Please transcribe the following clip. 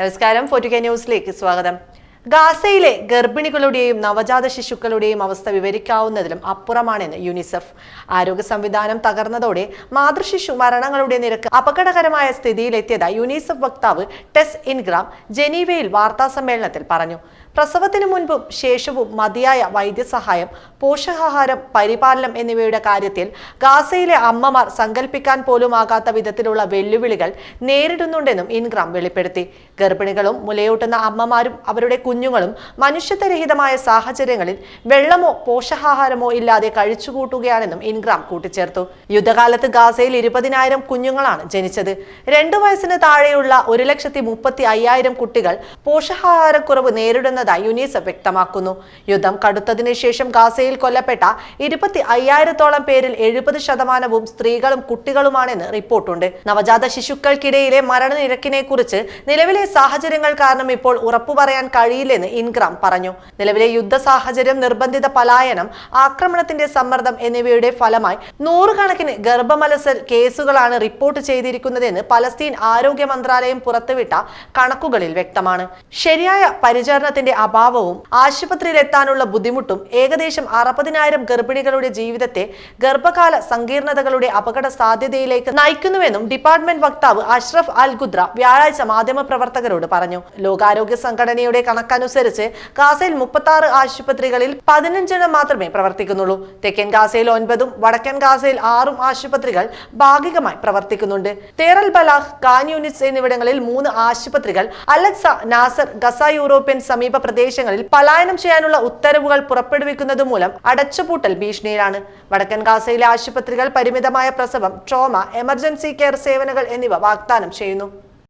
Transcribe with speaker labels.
Speaker 1: നമസ്കാരം ഫോർട്ടുകെ ന്യൂസിലേക്ക് സ്വാഗതം. ഗാസയിലെ ഗർഭിണികളുടെയും നവജാത ശിശുക്കളുടെയും അവസ്ഥ വിവരിക്കാവുന്നതിലും അപ്പുറമാണെന്ന് യുനിസെഫ്. ആരോഗ്യ സംവിധാനം തകർന്നതോടെ മാതൃശിശു മരണങ്ങളുടെ നിരക്ക് അപകടകരമായ സ്ഥിതിയിലെത്തിയതായി യുനിസെഫ് വക്താവ് ടെസ് ഇൻഗ്രാം ജനീവയിൽ വാർത്താസമ്മേളനത്തിൽ പറഞ്ഞു. പ്രസവത്തിന് മുൻപും ശേഷവും മതിയായ വൈദ്യസഹായം പോഷകാഹാരം പരിപാലനം എന്നിവയുടെ കാര്യത്തിൽ ഗാസയിലെ അമ്മമാർ സങ്കല്പിക്കാൻ പോലും ആകാത്ത വിധത്തിലുള്ള വെല്ലുവിളികൾ നേരിടുന്നുണ്ടെന്നും ഇൻഗ്രാം വെളിപ്പെടുത്തി. ഗർഭിണികളും മുലയൂട്ടുന്ന അമ്മമാരും അവരുടെ കുഞ്ഞുങ്ങളും മനുഷ്യത്വരഹിതമായ സാഹചര്യങ്ങളിൽ വെള്ളമോ പോഷകാഹാരമോ ഇല്ലാതെ കഴിച്ചുകൂട്ടുകയാണെന്നും ഇൻഗ്രാം കൂട്ടിച്ചേർത്തു. യുദ്ധകാലത്ത് ഗാസയിൽ ഇരുപതിനായിരം കുഞ്ഞുങ്ങളാണ് ജനിച്ചത്. രണ്ടു വയസ്സിന് താഴെയുള്ള ഒരു ലക്ഷത്തി മുപ്പത്തി അയ്യായിരം കുട്ടികൾ പോഷകാഹാരക്കുറവ് നേരിടുന്നതായി യുനിസെഫ് വ്യക്തമാക്കുന്നു. യുദ്ധം കടുത്തതിനു ശേഷം ഗാസയിൽ കൊല്ലപ്പെട്ട ഇരുപത്തി അയ്യായിരത്തോളം പേരിൽ എഴുപത് ശതമാനവും സ്ത്രീകളും കുട്ടികളുമാണെന്ന് റിപ്പോർട്ടുണ്ട്. നവജാത ശിശുക്കൾക്കിടയിലെ മരണനിരക്കിനെ കുറിച്ച് നിലവിലെ സാഹചര്യങ്ങൾ കാരണം ഇപ്പോൾ ഉറപ്പു പറയാൻ കഴിയില്ലെന്ന് ഇൻഗ്രാം പറഞ്ഞു. നിലവിലെ യുദ്ധ സാഹചര്യം നിർബന്ധിത പലായനം ആക്രമണത്തിന്റെ സമ്മർദ്ദം എന്നിവയുടെ ഫലമായി നൂറുകണക്കിന് ഗർഭമലസൽ കേസുകളാണ് റിപ്പോർട്ട് ചെയ്തിരിക്കുന്നതെന്ന് പലസ്തീൻ ആരോഗ്യ മന്ത്രാലയം പുറത്തുവിട്ട കണക്കുകളിൽ വ്യക്തമാണ്. ശരിയായ പരിചരണത്തിന്റെ അഭാവവും ആശുപത്രിയിലെത്താനുള്ള ബുദ്ധിമുട്ടും ഏകദേശം അറുപതിനായിരം ഗർഭിണികളുടെ ജീവിതത്തെ ഗർഭകാല സങ്കീർണതകളുടെ അപകട സാധ്യതയിലേക്ക് നയിക്കുന്നുവെന്നും ഡിപ്പാർട്ട്മെന്റ് വക്താവ് അഷ്റഫ് അൽ ഗുദ്ര വ്യാഴാഴ്ച മാധ്യമപ്രവർത്തകരോട് പറഞ്ഞു. ലോകാരോഗ്യ സംഘടനയുടെ കണക്കനുസരിച്ച് ഗാസയിൽ മുപ്പത്തി ആറ് ആശുപത്രികളിൽ പതിനഞ്ചെണ്ണം മാത്രമേ പ്രവർത്തിക്കുന്നുള്ളൂ. തെക്കൻ ഗാസയിൽ ഒൻപതും വടക്കൻ ഗാസയിൽ ആറും ആശുപത്രികൾ ഭാഗികമായി പ്രവർത്തിക്കുന്നുണ്ട്. തേറൽ ബലാഹ് കാൻ യൂണിറ്റ്സ് എന്നിവിടങ്ങളിൽ മൂന്ന് ആശുപത്രികൾ അലക്സ നാസർ ഗസ യൂറോപ്യൻ പ്രദേശങ്ങളിൽ പലായനം ചെയ്യാനുള്ള ഉത്തരവുകൾ പുറപ്പെടുവിക്കുന്നത് മൂലം അടച്ചുപൂട്ടൽ ഭീഷണിയിലാണ്. വടക്കൻ ഗാസയിലെ ആശുപത്രികൾ പരിമിതമായ പ്രസവം ട്രോമ എമർജൻസി കെയർ സേവനങ്ങൾ എന്നിവ വാഗ്ദാനം ചെയ്യുന്നു.